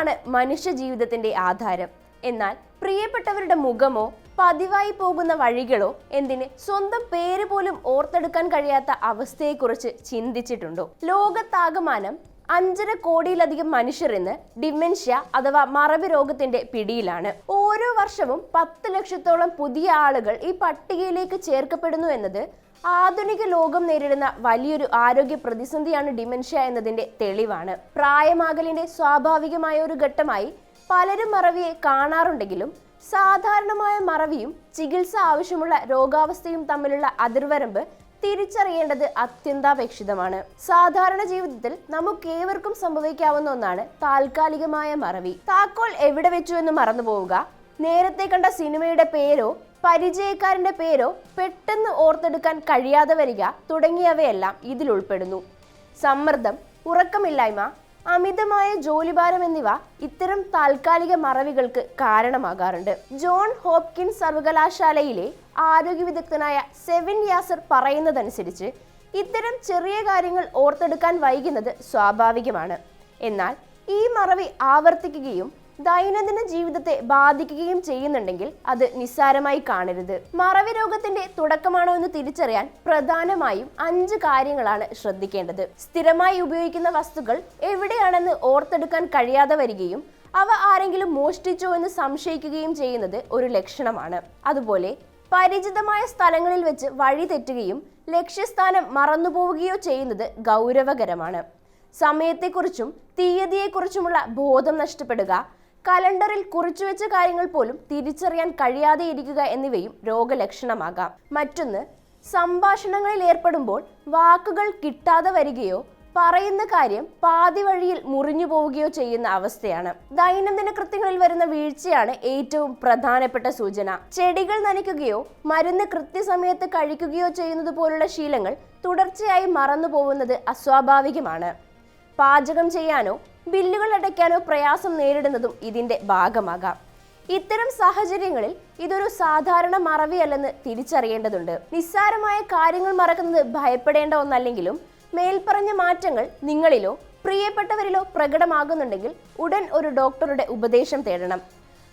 ഓർമ്മകളാണ് മനുഷ്യ ജീവിതത്തിന്റെ ആധാരം. എന്നാൽ പ്രിയപ്പെട്ടവരുടെ മുഖമോ പതിവായി പോകുന്ന വഴികളോ എന്തിന് സ്വന്തം പേര് പോലും ഓർത്തെടുക്കാൻ കഴിയാത്ത അവസ്ഥയെക്കുറിച്ച് ചിന്തിച്ചിട്ടുണ്ടോ? ലോകത്താകമാനം അഞ്ചര കോടിയിലധികം മനുഷ്യർ ഇന്ന് ഡിമെൻഷ്യ അഥവാ മറവി രോഗത്തിന്റെ പിടിയിലാണ്. ഓരോ വർഷവും പത്ത് ലക്ഷത്തോളം പുതിയ ആളുകൾ ഈ പട്ടികയിലേക്ക് ചേർക്കപ്പെടുന്നു എന്നത് ആധുനിക ലോകം നേരിടുന്ന വലിയൊരു ആരോഗ്യ പ്രതിസന്ധിയാണ് ഡിമെൻഷ്യ എന്നതിന്റെ തെളിവാണ്. പ്രായമാകലിന്റെ സ്വാഭാവികമായ ഒരു ഘട്ടമായി പലരും മറവിയെ കാണാറുണ്ടെങ്കിലും സാധാരണമായ മറവിയും ചികിത്സ ആവശ്യമുള്ള രോഗാവസ്ഥയും തമ്മിലുള്ള അതിർവരമ്പ് തിരിച്ചറിയേണ്ടത് അത്യന്താപേക്ഷിതമാണ്. സാധാരണ ജീവിതത്തിൽ നമുക്കേവർക്കും സംഭവിക്കാവുന്ന ഒന്നാണ് താൽക്കാലികമായ മറവി. താക്കോൽ എവിടെ വെച്ചു എന്ന് മറന്നു പോവുക നേരത്തെ കണ്ട സിനിമയുടെ പേരോ പരിചയക്കാരന്റെ പേരോ പെട്ടെന്ന് ഓർത്തെടുക്കാൻ കഴിയാതെ വരിക തുടങ്ങിയവയെല്ലാം ഇതിൽ ഉൾപ്പെടുന്നു. സമ്മർദ്ദം ഉറക്കമില്ലായ്മ അമിതമായ ജോലിഭാരം എന്നിവ ഇത്തരം താൽക്കാലിക മറവികൾക്ക് കാരണമാകാറുണ്ട്. ജോൺ ഹോപ്കിൻ സർവകലാശാലയിലെ ആരോഗ്യ വിദഗ്ധനായ സെവിൻ യാസർ പറയുന്നതനുസരിച്ച് ഇത്തരം ചെറിയ കാര്യങ്ങൾ ഓർത്തെടുക്കാൻ വൈകുന്നത് സ്വാഭാവികമാണ്. എന്നാൽ ഈ മറവി ആവർത്തിക്കുകയും ദൈനംദിന ജീവിതത്തെ ബാധിക്കുകയും ചെയ്യുന്നുണ്ടെങ്കിൽ അത് നിസ്സാരമായി കാണരുത്. മറവി രോഗത്തിന്റെ തുടക്കമാണോ എന്ന് തിരിച്ചറിയാൻ പ്രധാനമായും അഞ്ച് കാര്യങ്ങളാണ് ശ്രദ്ധിക്കേണ്ടത്. സ്ഥിരമായി ഉപയോഗിക്കുന്ന വസ്തുക്കൾ എവിടെയാണെന്ന് ഓർത്തെടുക്കാൻ കഴിയാതെ വരികയും അവ ആരെങ്കിലും മോഷ്ടിച്ചോ എന്ന് സംശയിക്കുകയും ചെയ്യുന്നത് ഒരു ലക്ഷണമാണ്. അതുപോലെ പരിചിതമായ സ്ഥലങ്ങളിൽ വെച്ച് വഴി തെറ്റുകയും ലക്ഷ്യസ്ഥാനം മറന്നുപോവുകയോ ചെയ്യുന്നത് ഗൗരവകരമാണ്. സമയത്തെക്കുറിച്ചും തീയതിയെക്കുറിച്ചുമുള്ള ബോധം നഷ്ടപ്പെടുക കലണ്ടറിൽ കുറിച്ചുവെച്ച കാര്യങ്ങൾ പോലും തിരിച്ചറിയാൻ കഴിയാതെ ഇരിക്കുക എന്നിവയും രോഗലക്ഷണമാകാം. മറ്റൊന്ന് സംഭാഷണങ്ങളിൽ ഏർപ്പെടുമ്പോൾ വാക്കുകൾ കിട്ടാതെ വരികയോ പറയുന്ന കാര്യം പാതി വഴിയിൽ മുറിഞ്ഞു പോവുകയോ ചെയ്യുന്ന അവസ്ഥയാണ്. ദൈനംദിന കൃത്യങ്ങളിൽ വരുന്ന വീഴ്ചയാണ് ഏറ്റവും പ്രധാനപ്പെട്ട സൂചന. ചെടികൾ നനയ്ക്കുകയോ മരുന്ന് കൃത്യസമയത്ത് കഴിക്കുകയോ ചെയ്യുന്നത് പോലുള്ള ശീലങ്ങൾ തുടർച്ചയായി മറന്നു പോകുന്നത് അസ്വാഭാവികമാണ്. പാചകം ചെയ്യാനോ ബില്ലുകൾ അടയ്ക്കാനോ പ്രയാസം നേരിടുന്നതും ഇതിന്റെ ഭാഗമാകാം. ഇത്തരം സാഹചര്യങ്ങളിൽ ഇതൊരു സാധാരണ മറവിയല്ലെന്ന് തിരിച്ചറിയേണ്ടതുണ്ട്. നിസ്സാരമായ കാര്യങ്ങൾ മറക്കുന്നത് ഭയപ്പെടേണ്ട ഒന്നല്ലെങ്കിലും മേൽപ്പറഞ്ഞ മാറ്റങ്ങൾ നിങ്ങളിലോ പ്രിയപ്പെട്ടവരിലോ പ്രകടമാകുന്നുണ്ടെങ്കിൽ ഉടൻ ഒരു ഡോക്ടറുടെ ഉപദേശം തേടണം.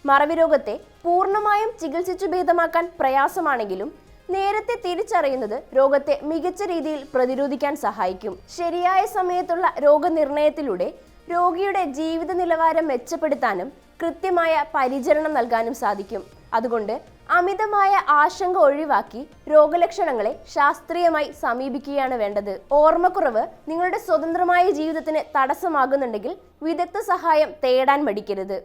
മറവി രോഗത്തെ പൂർണമായും ചികിത്സിച്ചു ഭേദമാക്കാൻ പ്രയാസമാണെങ്കിലും നേരത്തെ തിരിച്ചറിയുന്നത് രോഗത്തെ മികച്ച രീതിയിൽ പ്രതിരോധിക്കാൻ സഹായിക്കും. ശരിയായ സമയത്തുള്ള രോഗനിർണയത്തിലൂടെ രോഗിയുടെ ജീവിത നിലവാരം മെച്ചപ്പെടുത്താനും കൃത്യമായ പരിചരണം നൽകാനും സാധിക്കും. അതുകൊണ്ട് അമിതമായ ആശങ്ക ഒഴിവാക്കി രോഗലക്ഷണങ്ങളെ ശാസ്ത്രീയമായി സമീപിക്കുകയാണ് വേണ്ടത്. ഓർമ്മക്കുറവ് നിങ്ങളുടെ സ്വതന്ത്രമായ ജീവിതത്തിന് തടസ്സമാകുന്നുണ്ടെങ്കിൽ വിദഗ്ധ സഹായം തേടാൻ മടിക്കരുത്.